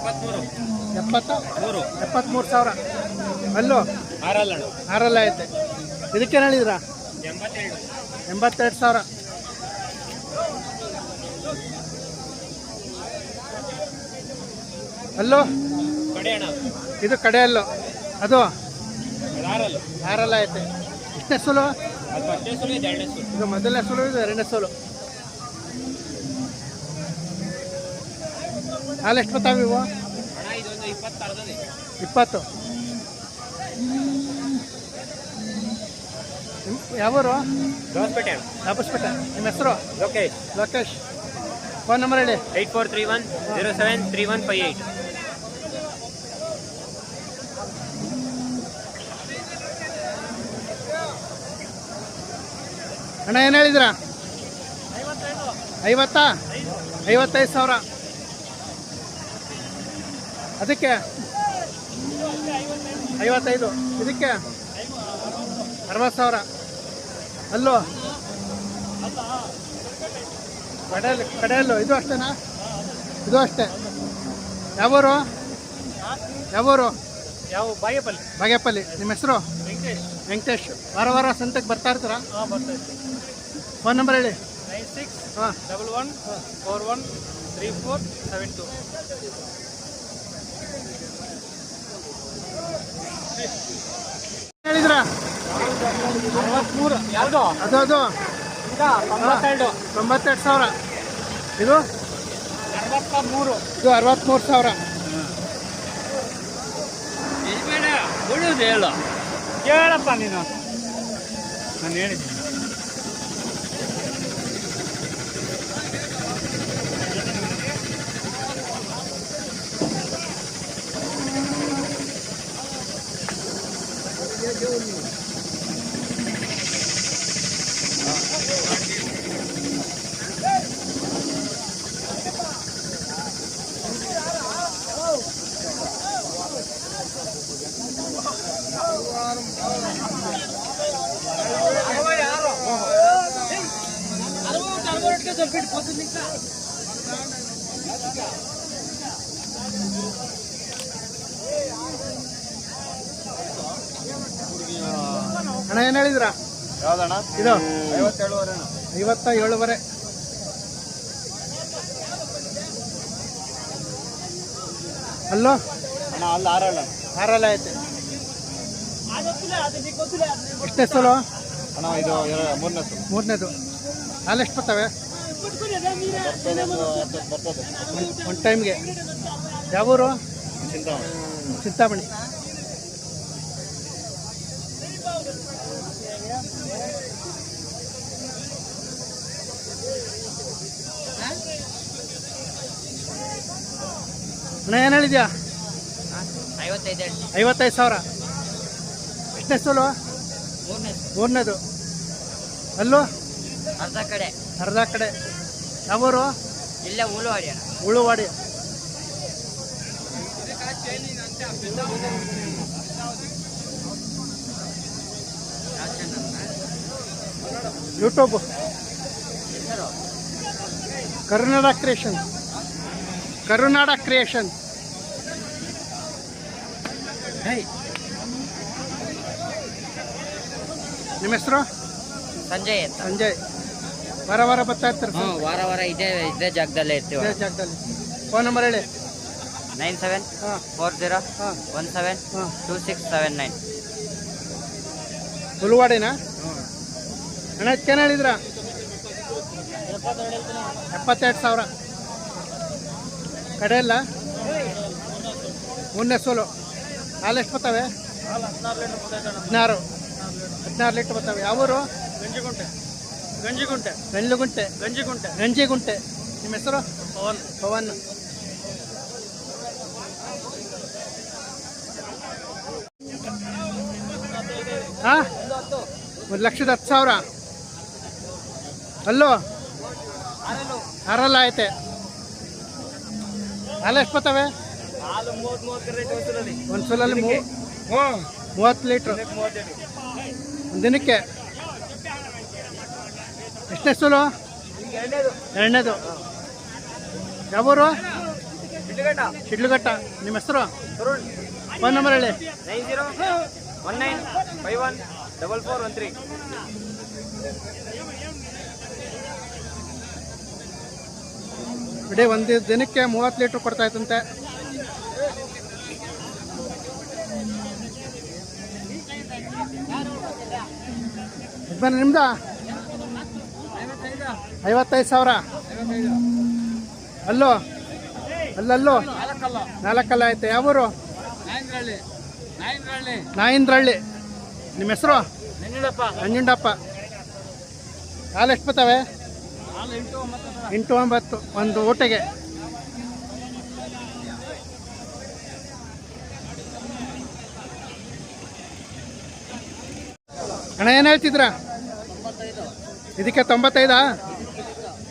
ಎಪ್ಪತ್ಮೂರು. ಎಪ್ಪತ್ತ? ಮೂರು. ಎಪ್ಪತ್ತ್ಮೂರು ಸಾವಿರ. ಅಲ್ಲೋ? ಆರಲ್ಲ ಆರಲ್ಲ ಐತೆ. ಇದಕ್ಕೇನು ಹೇಳಿದ್ರಾ? ಎಂಬತ್ತೆರಡು ಎಂಬತ್ತೆರಡು ಸಾವಿರ. ಅಲ್ಲೋ? ಇದು ಕಡೆ ಅಲ್ಲೋ? ಅದು? ಆರಲ್ಲ. ಐತೆ. ಎಷ್ಟನೇ ಸುಲು. ಇದು ಮೊದಲನೇ ಸೋಲು ಇದು ಎರಡನೇ ಸೋಲು. ಹಾಲು ಎಷ್ಟು ಬರ್ತಾವೆ ಇವು? ಇಪ್ಪತ್ತು. ಯಾವೂರು? ದೋಸ್ಪೇಟೆ ದಾಬಸ್ಪೇಟೆ ನಿಮ್ಮ ಹೆಸರು? ಲೋಕೇಶ್. ಲೋಕೇಶ್. ಫೋನ್ ನಂಬರ್ ಹೇಳಿ. Eight four three one zero seven three one five eight. ಅಣ್ಣ ಏನು ಹೇಳಿದ್ರ? ಐವತ್ತಾ? ಐವತ್ತೈದು ಸಾವಿರ. ಅದಕ್ಕೆ ಐವತ್ತೈದು. ಇದಕ್ಕೆ ಅರವತ್ತು ಸಾವಿರ. ಅಲ್ಲೋ? ಕಡೆಯಲ್ಲಿ ಕಡೆಯಲ್ಲೋ? ಇದು ಅಷ್ಟೇನಾ? ಇದು ಅಷ್ಟೇ. ಯಾವೂರು? ಯಾವೂರು? ಯಾವ ಬಾಗೇಪಲ್ಲಿ. ಬಾಗೇಪಲ್ಲಿ. ನಿಮ್ಮ ಹೆಸರು? ವೆಂಕಟೇಶ್. ವೆಂಕಟೇಶ್. ವಾರ ವಾರ ಸಂತಕ್ಕೆ ಬರ್ತಾ ಇರ್ತೀರಾ? ಫೋನ್ ನಂಬರ್ ಹೇಳಿ. ನೈನ್ ಸಿಕ್ಸ್ ಹಾಂ. Double one four one three four seven two. ಹೇಳಿದ್ರ? ಅದು ಅದು ತೊಂಬತ್ತೆರಡು ಸಾವಿರ. ಇದು? ಮೂರು ಇದು ಅರವತ್ತ್ಮೂರು ಸಾವಿರ. ಹೇಳಪ್ಪ ನೀನು. ನಾನು ಹೇಳಿದ್ದೀನಿ. ಅಣ್ಣ ಏನು ಹೇಳಿದ್ರ? ಯಾವ್ದಣ್ಣ? ಇದು ಐವತ್ತೇಳುವರೆ ಐವತ್ತ ಏಳುವರೆ ಅಲ್ಲೋ? ಅಣ್ಣ ಅಲ್ಲಿ ಆರಲ್ಲ. ಆರಲ್ಲ ಐತೆ. ಎಷ್ಟೇ ಸೋಲು? ಅಣ್ಣ ಇದು ಮೂರನೇ ಸಲ. ಮೂರನೇದು. ಹಾಲು ಎಷ್ಟು ಬರ್ತವೆ? ಒನ್ ಒಂದು ಟೈಮ್ಗೆ ಯಾವೂರು? ಚಿಂತಾಮಣಿ. ಚಿಂತಾಮಣಿ. ಅಣ್ಣ ಏನು ಹೇಳಿದ್ಯಾ? ಐವತ್ತೈದು ಸಾವಿರ. ಎಷ್ಟನೇ ಸೋಲು ಮೂರನೇ. ಮೂರನೇದು. ಅಲ್ಲೂ? ಅರ್ಧ ಕಡೆ. ಅರ್ಧ ಕಡೆ. ಯಾವೂರು? ಇಲ್ಲೇ Uluvadi Uluvadi. YouTube. Karunada creation. Karunada creation. ನಿಮ್ಮ ಹೆಸರು? ಸಂಜಯ್ ಅಂತ. ಸಂಜಯ್. ವಾರ ವಾರ ಬರ್ತಾ ಇರ್ತಾರೆ ಹ್ಞೂ ವಾರ ವಾರ ಇದೇ ಇದೇ ಜಾಗದಲ್ಲೇ ಇರ್ತೀವಿ ಇದೇ ಜಾಗದಲ್ಲಿ. ಫೋನ್ ನಂಬರ್ ಹೇಳಿ. ನೈನ್ ಸೆವೆನ್ ಹಾಂ. ಫೋರ್ ಜೀರೋ ಹಾಂ. ಒನ್ ಸೆವೆನ್ ಹಾಂ. Two six seven nine. ಉಳುವಾಡಿನಾ ಅಣ್ಣ ಅದಕ್ಕೇನು ಹೇಳಿದ್ರ? ಎಪ್ಪತ್ತೆರಡು ಸಾವಿರ. ಕಡೆ ಇಲ್ಲ? ಮೂರನೇ ಸೋಲು. ಹಾಲು ಎಷ್ಟು ಬರ್ತವೆ? ಹದಿನಾರು ಹದಿನಾರು. ಲೀಟ್ರ್ ಬರ್ತವೆ. ಯಾವೂರು? ಗಂಜಿಗುಂಟೆ. ಗಂಜಿಗುಂಟೆ. ಗಂಜಲಗುಂಟೆ ಗಂಜಿಗುಂಟೆ. ಗಂಜಿಗುಂಟೆ. ನಿಮ್ಮ ಹೆಸರು? ಪವನ್. ಪವನ್. ಹಾಂ? ಒಂದು ಲಕ್ಷದ ಹತ್ತು ಸಾವಿರ. ಅಲ್ಲೋ? ಹರಲ್ಲ ಐತೆ ಹಾಲು ಎಷ್ಟು ಬರ್ತವೆ? ಒಂದ್ಸಲಲ್ಲಿ. ಒಂದು ಸಲಲ್ಲಿ ಮೂವತ್ತು ಲೀಟ್ರ್. ದಿನಕ್ಕೆ ಎಷ್ಟನೇ ಸೋಲು? ಎರಡನೇದು. ಯಾವೂರು? ಶಿಡ್ಲಘಟ್ಟ. ನಿಮ್ಮ ಹೆಸರು? ಫೋನ್ ನಂಬರ್ ಹೇಳಿ. Nine zero one nine five one double four one three. ಇಡೀ ಒಂದು ದಿನಕ್ಕೆ ಮೂವತ್ತು ಲೀಟ್ರ್ ಕೊಡ್ತಾ ಯಜಮಾನ ನಿಮ್ದ? ಐವತ್ತೈದು ಸಾವಿರ. ಅಲ್ಲೋ? ಅಲ್ಲಲ್ಲೋ? ನಾಲ್ಕಲ್ಲ ಆಯ್ತು? ಯಾವೂರು? ನಾಯಂದ್ರಳ್ಳಿ ನಿಮ್ಮ ಹೆಸರು? ನಂಜುಂಡಪ್ಪ. ಹಾಲು ಎಷ್ಟು ಬರ್ತವೆ? ಹಾಲು ಎಂಟು ಒಂಬತ್ತು. ಎಂಟು ಒಂಬತ್ತು ಒಂದು ಊಟಗೆ ಅಣ್ಣ, ಏನು ಹೇಳ್ತಿದ್ರ? ಇದಕ್ಕೆ ತೊಂಬತ್ತೈದಾ?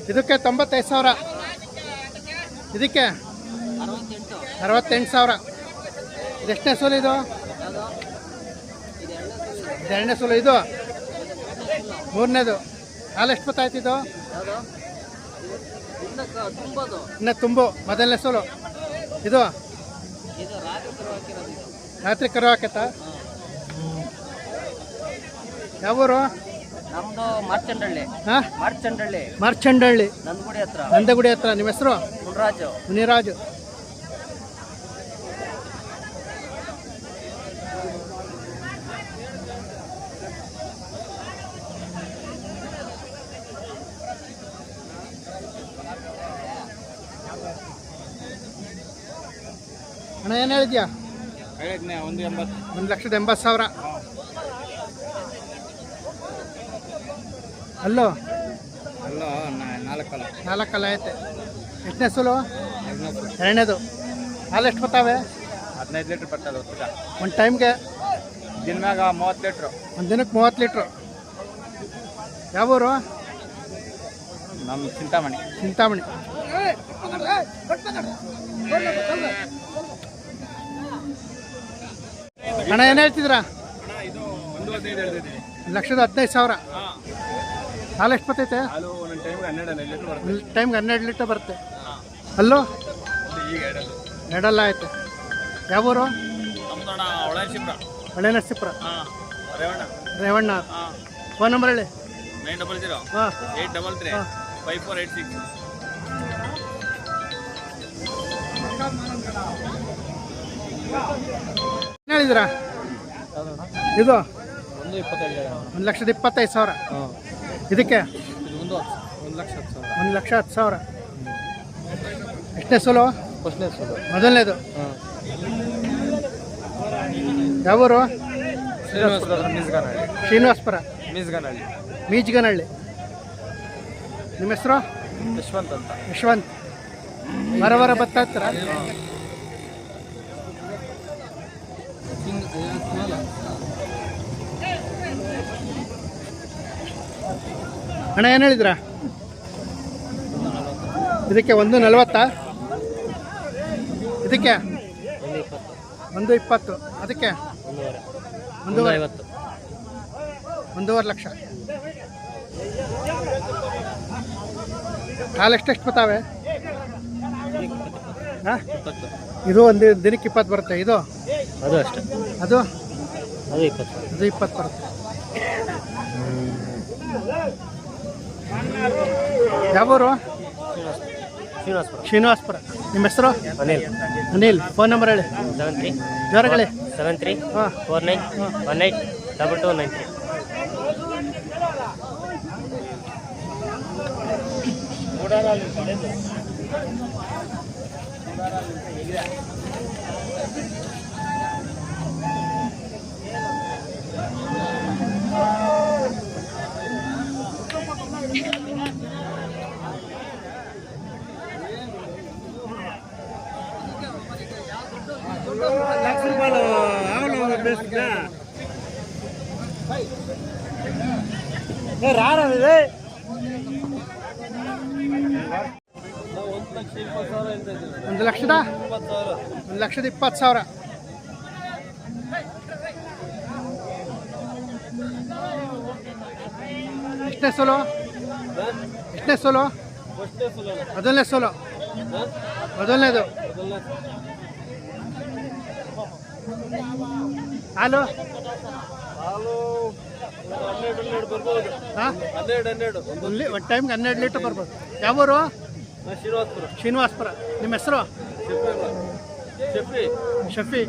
ಇದಕ್ಕೆ ತೊಂಬತ್ತೈದು ಸಾವಿರ. ಇದಕ್ಕೆ ಅರವತ್ತೆಂಟು ಸಾವಿರ. ಇದೆಷ್ಟನೇ ಸೋಲು ಇದು? ಎರಡನೇ ಸೋಲು ಇದು? ಮೂರನೇದು. ಹಾಲು ಎಷ್ಟು ತುಂಬದು ಇನ್ನು ತುಂಬು, ಮೊದಲನೇ ಸೋಲು. ಇದು? ರಾತ್ರಿ ಕರು ಹಾಕತ್ತಾ ಯಾವ ನಮ್ದು ಮರ್ಚಂಡಳ್ಳಿ. ಹಾಂ? ಮರ್ಚಂಡಳ್ಳಿ. ಮರ್ಚಂಡಳ್ಳಿ. ನಂದಗುಡಿ ಹತ್ರ. ನಂದಗುಡಿ ಹತ್ರ. ನಿಮ್ಮ ಹೆಸರು? ಮುನಿರಾಜು. ಮುನಿರಾಜು. ಅಣ್ಣ ಏನು ಹೇಳಿದ್ಯಾ? ಹೇಳಿದ್ನೆ ಒಂದು ಎಂಬತ್ತು. ಒಂದು ಲಕ್ಷದ ಎಂಬತ್ತು ಸಾವಿರ. ಅಲ್ಲೋ? ಅಲ್ಲ ನಾಲ್ಕಲ್ಲ. ನಾಲ್ಕಲ್ಲ ಐತೆ. ಎಷ್ಟನೇ ಸೋಲು? ಎರಡನೇದು. ಹಾಲು ಎಷ್ಟು ಬರ್ತಾವೆ? ಹದಿನೈದು ಲೀಟ್ರ್ ಬರ್ತದೆ ಒಂದು ಟೈಮ್ಗೆ? ದಿನ ಮ್ಯಾಗ ಮೂವತ್ತು ಲೀಟ್ರು. ಒಂದು ದಿನಕ್ಕೆ ಮೂವತ್ತು ಲೀಟ್ರು. ಯಾವ ಊರು? ನಮ್ಮ ಚಿಂತಾಮಣಿ. ಚಿಂತಾಮಣಿ. ಅಣ್ಣ ಏನು ಹೇಳ್ತಿದ್ರ ಲಕ್ಷದ ಹದಿನೈದು ಸಾವಿರ. ಹಾಂ. ಹಾಲು ಎಷ್ಟು ಬರ್ತೈತೆ ಹಾಲು ಒಂದೊಂದು ಟೈಮ್ಗೆ ಹನ್ನೆರಡು ಹನ್ನೆರಡು ಲೀಟ್ರ್ ಬರ್ತದೆ ಒಂದು ಟೈಮ್ಗೆ ಹನ್ನೆರಡು ಲೀಟರ್ ಬರುತ್ತೆ. ಅಲ್ಲೋ? ಈಗ ಎರಡಲ್ಲ. ಎರಡಲ್ಲ ಯಾವೂರು ಯಾವ ಊರು? ಹಳೆ ನರಸೀಪುರ ಹಾಂ. ರೇವಣ್ಣ. ರೇವಣ್ಣ. ಹಾಂ. ಫೋನ್ ನಂಬರ್ ಹೇಳಿ. Nine double zero. ಹಾಂ. Eight double three. ಹಾಂ. Five four eight six. ಏನು ಹೇಳಿದಿರಾ ಇದು? ಒಂದು ಇಪ್ಪತ್ತೈದು ಒಂದು ಲಕ್ಷದ ಇಪ್ಪತ್ತೈದು ಸಾವಿರ. ಹಾಂ. ಇದಕ್ಕೆ? ಇದು ಒಂದು ಒಂದು ಲಕ್ಷ ಹತ್ತು ಸಾವಿರ. ಒಂದು ಲಕ್ಷ ಹತ್ತು ಸಾವಿರ. ಎಷ್ಟನೇ ಸೋಲು? ಫಸ್ಟ್ನೇ ಸೋಲು. ಮೊದಲನೇದು? ಹಾಂ. ಶ್ರೀನಿವಾಸಪುರ ಮೀಸ್ಗಾನಹಳ್ಳಿ. ಶ್ರೀನಿವಾಸಪುರ. ಮೀಸ್ಗಾನಹಳ್ಳಿ. ಮೀಜ್ಗನಹಳ್ಳಿ. ನಿಮ್ಮ ಹೆಸರು? ಯಶವಂತ್ ಅಂತ. ಯಶವಂತ್. ವಾರ ವಾರ ಬರ್ತಾ ಇರ್ತೀರ? ಅಣ್ಣ ಏನು ಹೇಳಿದ್ರ? ಇದಕ್ಕೆ ಒಂದು ನಲ್ವತ್ತಾ? ಇದಕ್ಕೆ? ಒಂದು ಇಪ್ಪತ್ತು. ಅದಕ್ಕೆ? ಒಂದೂವರೆ. ಒಂದೂವರೆ ಐವತ್ತು ಒಂದೂವರೆ ಲಕ್ಷ. ಕಾಲ ಎಷ್ಟೆಷ್ಟು ಬರ್ತಾವೆ? ಹಾಂ? ಇದು ಒಂದು ದಿನಕ್ಕೆ ಇಪ್ಪತ್ತು ಬರುತ್ತೆ. ಇದು? ಅದು ಅಷ್ಟೇ. ಅದು? ಅದು ಇಪ್ಪತ್ತು. ಅದು ಇಪ್ಪತ್ತು ಬರುತ್ತೆ. ಯಾವೂರು? ಶ್ರೀನಿವಾಸ್ಪುರ. ಶ್ರೀನಿವಾಸಪುರ. ನಿಮ್ಮ ಹೆಸರು? ಅನಿಲ್. ಅನಿಲ್. ಫೋನ್ ನಂಬರ್ ಹೇಳಿ. ಸೆವೆನ್ ತ್ರೀ ಜೋರಗಳಿ ಸೆವೆನ್ ತ್ರೀ ಹಾಂ. Four nine one eight double two nine three ಒಂದು ಲಕ್ಷದ? ಒಂದು ಲಕ್ಷದ ಇಪ್ಪತ್ತು ಸಾವಿರ. ಎಷ್ಟನೇ ಸೋಲು? ಎಷ್ಟನೇ ಸೋಲು? ಮೊದಲನೇ ಸೋಲು? ಮೊದಲನೇದು? ಹಾಲು ಹಾಲು ಹನ್ನೆರಡು ಹನ್ನೆರಡು ಬರ್ಬೋದು ಹಾಂ ಹನ್ನೆರಡು ಒಂದು ಟೈಮ್ಗೆ ಹನ್ನೆರಡು ಲೀಟ್ರ್ ಬರ್ಬೋದು ಯಾವೂರು ಶ್ರೀನಿವಾಸಪುರ. ಶ್ರೀನಿವಾಸ್ಪುರ. ನಿಮ್ಮ ಹೆಸರು? ಶೆಫಿ. ಶಫಿ.